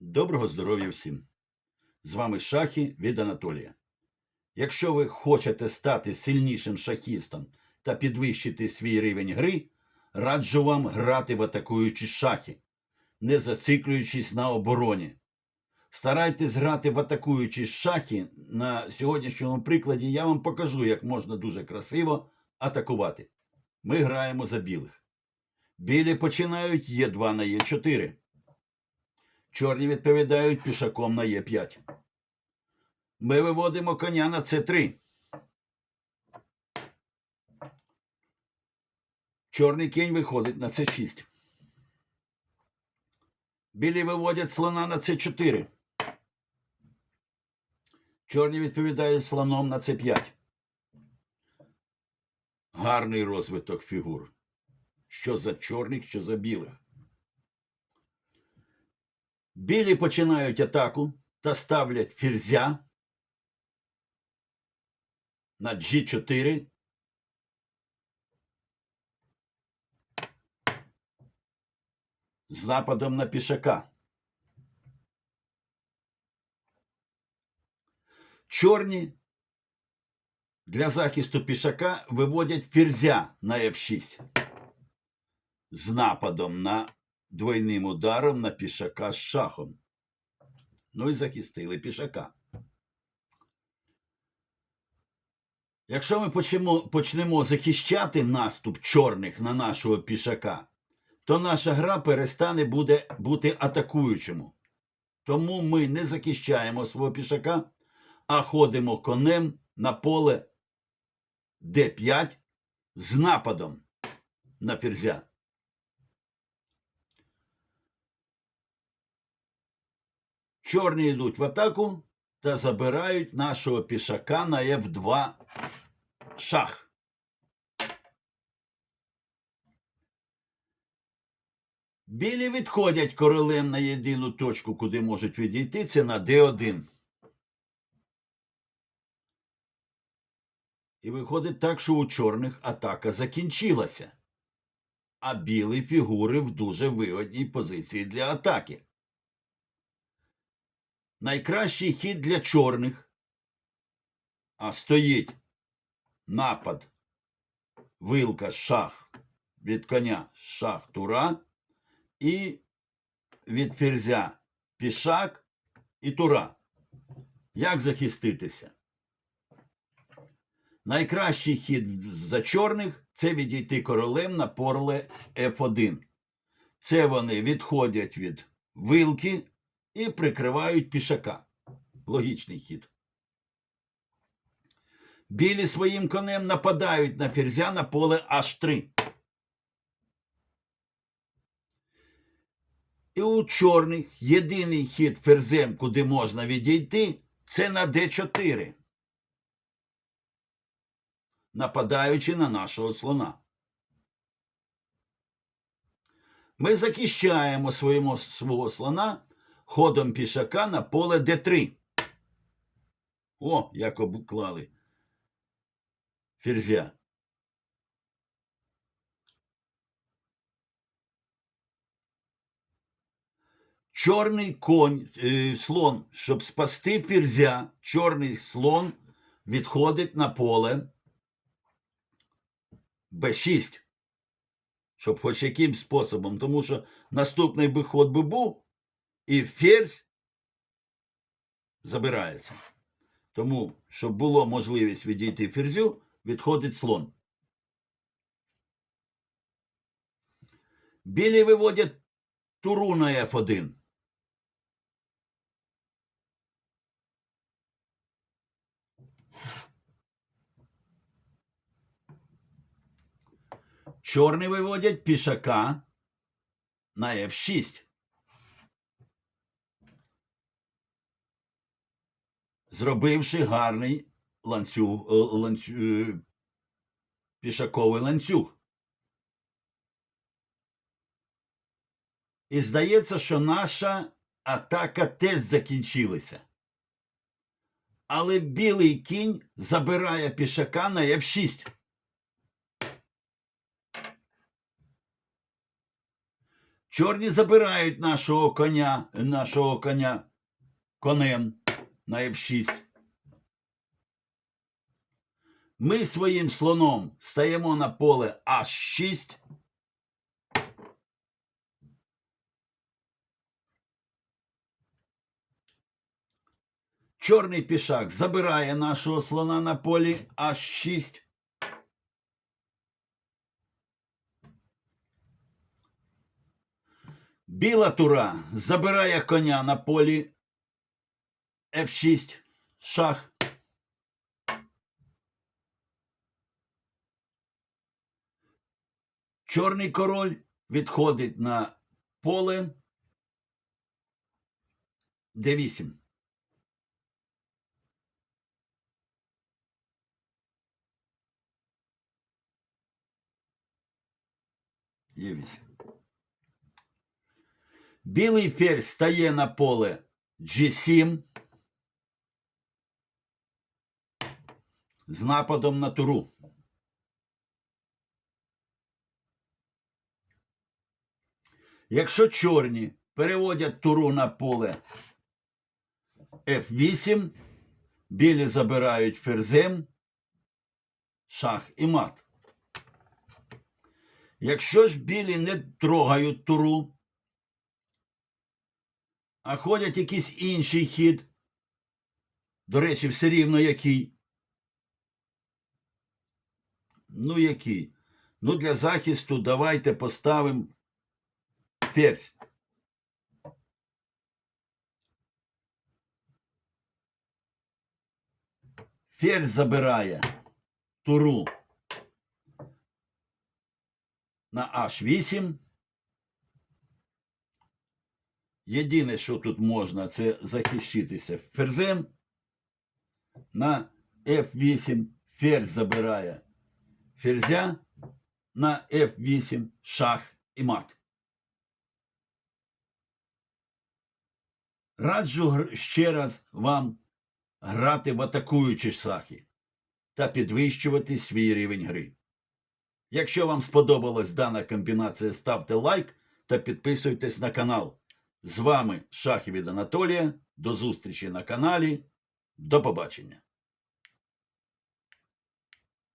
Доброго здоров'я всім! З вами шахи від Анатолія. Якщо ви хочете стати сильнішим шахістом та підвищити свій рівень гри, раджу вам грати в атакуючі шахи, не зациклюючись на обороні. Старайтесь грати в атакуючі шахи. На сьогоднішньому прикладі я вам покажу, як можна дуже красиво атакувати. Ми граємо за білих. Білі починають Е2 на Е4. Чорні відповідають пішаком на Е5. Ми виводимо коня на С3. Чорний кінь виходить на С6. Білі виводять слона на С4. Чорні відповідають слоном на С5. Гарний розвиток фігур. Що за чорних, що за білих. Білі починають атаку та ставлять ферзя на G4. З нападом на пішака. Чорні для захисту пішака виводять ферзя на F6 з нападом на двойним ударом на пішака з шахом. Ну і захистили пішака. Якщо ми почнемо, почнемо захищати наступ чорних на нашого пішака, то наша гра перестане буде бути атакуючим. Тому ми не захищаємо свого пішака, а ходимо конем на поле d5 з нападом на ферзя. Чорні йдуть в атаку та забирають нашого пішака на F2 шах. Білі відходять королем на єдину точку, куди можуть відійти, це на D1. І виходить так, що у чорних атака закінчилася, а білі фігури в дуже вигодній позиції для атаки. Найкращий хід для чорних, а стоїть напад вилка шах від коня шах тура і від ферзя пішак і тура. Як захиститися? Найкращий хід за чорних це відійти королем на поле F1. Це вони відходять від вилки і прикривають пішака. Логічний хід. Білі своїм конем нападають на ферзя на поле H3. І у чорних єдиний хід ферзем, куди можна відійти, це на d4, нападаючи на нашого слона. Ми захищаємо своєму, свого слона ходом пішака на поле d3. О, як обклали ферзя. Чорний конь, е, слон, щоб спасти ферзя, чорний слон відходить на поле b6. Щоб хоч яким способом, тому що наступний би ход би був, і ферзь забирається. Тому, щоб було можливість відійти ферзю, відходить слон. Білі виводять туру на F1. Чорні виводять пішака на F6. Зробивши гарний ланцюг, е, ланцюг, е, пішаковий ланцюг. І здається, що наша атака теж закінчилася. Але білий кінь забирає пішака на F6. Чорні забирають нашого коня, нашого коня конем на F6. Ми своїм слоном стаємо на поле H6. Чорний пішак забирає нашого слона на полі H6. Біла тура забирає коня на полі F6. Шах. Чорний король відходить на поле D8. Є8. Білий ферзь стає на поле G7 з нападом на туру. Якщо чорні переводять туру на поле F8, білі забирають ферзем, шах і мат. Якщо ж білі не трогають туру, а ходять якийсь інший хід, до речі, все рівно який. Ну, який? Ну, для захисту давайте поставимо ферзь. Ферзь забирає туру на H8. Єдине, що тут можна, це захищитися ферзем. На F8 ферзь забирає ферзя на F8 шах і мат. Раджу ще раз вам грати в атакуючі шахи та підвищувати свій рівень гри. Якщо вам сподобалась дана комбінація, ставте лайк та підписуйтесь на канал. З вами Шахи від Анатолія. До зустрічі на каналі. До побачення.